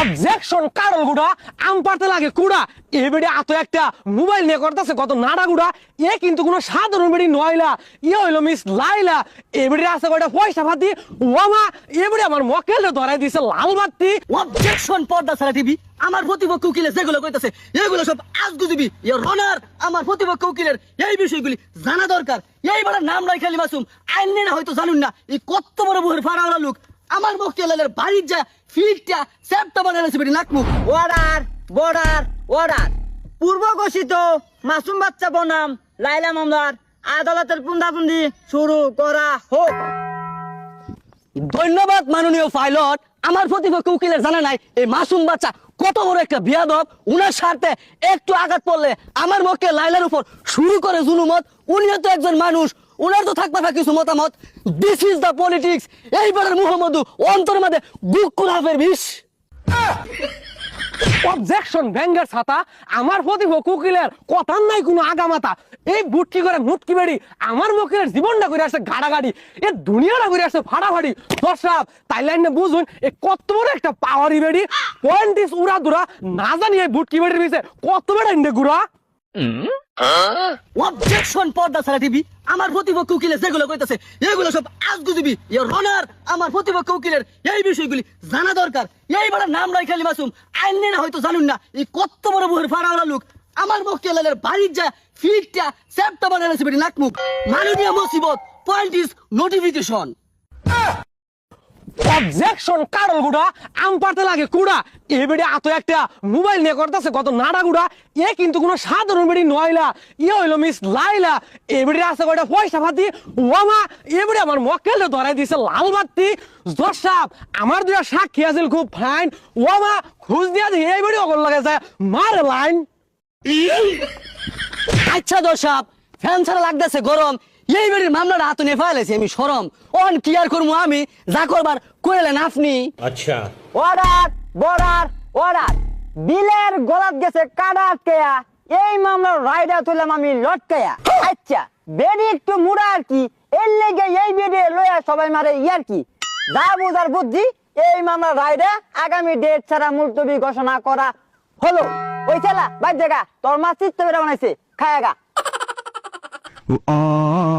Objection কারল গুড়া লাগে কুড়া। এ একটা মোবাইল নিয়ে করতেছে কত নাড়া গুড়া। এ কিন্তু কোনো সাধারণ বেড়ি নয়লা ইয়ে মিস লাইলা। এ আছে কয়টা পয়সা পাতি? ওমা, এ আমার মকেলে ধরাই দিছে লাল বাতি। অবজেকশন পর্দা ছাড়া টিভি। আমার প্রতিপক্ষ উকিলে যেগুলো কইতাছে, এগুলো সব আজগুজুবি। ইয়োর অনার আমার প্রতিপক্ষ উকিলের এই বিষয়গুলি জানা দরকার। এইবার নাম নাই খালি মাসুম আইন না হয়তো জানুন না। এই কত বড় বুহের ফাড়াওয়ালা লোক। আমার মক্কেলের বাড়ির যা ফিল্ডটা সেপ্টেম্বর এনেছে বেটি নাকমুখ। অর্ডার বর্ডার অর্ডার পূর্ব ঘোষিত মাসুম বাচ্চা বনাম লাইলা মামলার আদালতের পুন্দাপুন্দি শুরু করা হোক। ধন্যবাদ মাননীয় পাইলট। আমার প্রতিপক্ষ উকিলের জানা নাই এই মাসুম বাচ্চা কত বড় একটা বিয়াদব। উনার স্বার্থে একটু আঘাত পড়লে আমার মক্কে লাইলার উপর শুরু করে জুলুমত। উনিও তো একজন মানুষ উনার তো থাকবে না কিছু মতামত। দিস ইজ দ্য পলিটিক্স এইবারের মুহাম্মদু অন্তর মাঝে বুক কুলাফের বিষ। অবজেকশন ব্যাঙ্গের ছাতা। আমার প্রতিপক্ষ উকিলের কথার নাই কোনো আগামাতা। এই বুটকি করে মুটকি বেড়ি আমার মকিলের জীবনটা করে আসছে গাড়াগাড়ি এ দুনিয়াটা করে আসছে ফাড়াফাড়ি দর্শক তাইলাইন বুঝুন এ কত বড় একটা পাওয়ারি বেড়ি। পয়েন্ট ইস উড়া দুরা না জানি এই বুটকি বেড়ির বিষয়ে কত বড় ইন্ডে গুড়া। অবজেকশন পর্দা ছাড়া টিভি আমার প্রতিপক্ষ উকিলের যেগুলো কইতাছে, এগুলো সব আমার প্রতিপক্ষ উকিলের এই বিষয়গুলি জানা দরকার। নাম নাই খালি মাসুম। আইন না হয়তো জানুন না। এই কত বড় বুহের ফাড়াওয়ালা লোক। আমার মক্কেলের বাড়ির যা ফিল্ডটা সেপ্টেম্বর এনেছে বেটি নাকমুখ। মাননীয় মুসিবত পয়েন্ট ইজ নোটিফিকেশন অবজেকশন কারল গুড়া আম পারতে লাগে কুড়া। এ বেড়ে একটা মোবাইল নিয়ে করতেছে কত নাড়া গুড়া। এ কিন্তু কোনো সাধারণ বেড়ি নয়লা ইয়ে হইল মিস লাইলা এ বেড়ে আছে কয়টা পয়সা পাতি। ওমা এ বেড়ে আমার মক্কেলে ধরাই দিছে লাল বাতি। আমার দুটা সাক্ষী আছিল খুব ফাইন ওমা খুঁজ দিয়া দিয়ে এই বেড়ে অগল লাগে যায় মার লাইন। আচ্ছা দর্শক ফ্যান ছাড়া লাগতেছে গরম। এই বাড়ির মামলাটা হাতে নিয়ে ফেলেছি আমি সরম। অন কি আর করব আমি যা করবার কইলেন আপনি। আচ্ছা। অর্ডার বর্ডার অর্ডার বিলের গলাত গেছে কাদা কেয়া এই মামলার রায়টা তুললাম আমি লটকেয়া। আচ্ছা বেডি একটু মুড়া আর কি? এর লেগে এই বেডে লয়া সবাই মারে ইয়ার কি? যা বুঝার বুদ্ধি এই মামলার রায়টা আগামী ডেট ছাড়া মুলতবি ঘোষণা করা হলো। ওই ছেলা বাদ জায়গা তোর মা চিত্ত বেড়া বানাইছে খায়া গা। Oh.